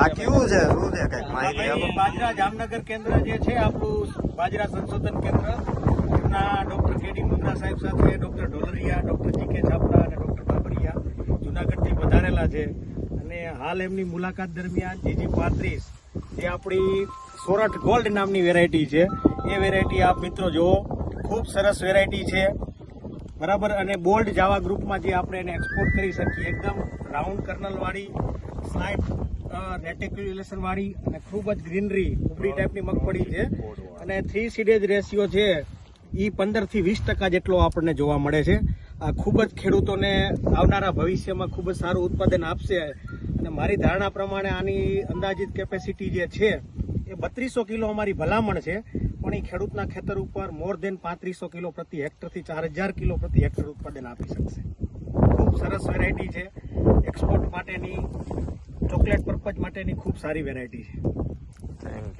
આ કેવું છે? શું છે? કંઈક માહિતી બાજરા જામનગર કેન્દ્ર જે છે આપણું બાજરા સંશોધન કેન્દ્ર. એમના ડોક્ટર કેડી મુન્ના સાહેબ સાથે ડોક્ટર ઢોલરિયા ડોક્ટર જી કે છાપરા અને ડોક્ટર બાબરિયા જુનાગઢથી વધારેલા છે. અને હાલ એમની મુલાકાત દરમિયાન જીજી પાંત્રીસ જે આપણી સોરઠ ગોલ્ડ નામની વેરાયટી છે. એ વેરાયટી આપ મિત્રો જુઓ ખૂબ સરસ વેરાયટી છે. બરાબર? અને બોલ્ડ જાવા ગ્રુપમાં જે આપણે એને એક્સપોર્ટ કરી શકીએ એકદમ રાઉન્ડ કર્નલવાળી સ્લાઇડ રેટિક્યુલેશન વાળી અને ખૂબ જ ગ્રીનરી ઉભરી ટાઈપની મગફળી છે. અને થ્રી સીડેજ રેશિયો છે એ પંદરથી વીસ ટકા જેટલો આપણને જોવા મળે છે. આ ખૂબ જ ખેડૂતોને આવનારા ભવિષ્યમાં ખૂબ જ સારું ઉત્પાદન આપશે. અને મારી ધારણા પ્રમાણે આની અંદાજિત કેપેસિટી જે છે એ બત્રીસો કિલો અમારી ભલામણ છે. પણ એ ખેડૂતના ખેતર ઉપર મોર દેન પાંત્રીસો કિલો પ્રતિ હેક્ટરથી ચાર હજાર કિલો પ્રતિ હેક્ટર ઉત્પાદન આપી શકશે. ખૂબ સરસ વેરાયટી છે. એક્સપોર્ટ માટેની ચોકલેટ પર્પઝ માટેની ખૂબ સારી વેરાયટી છે. થેન્ક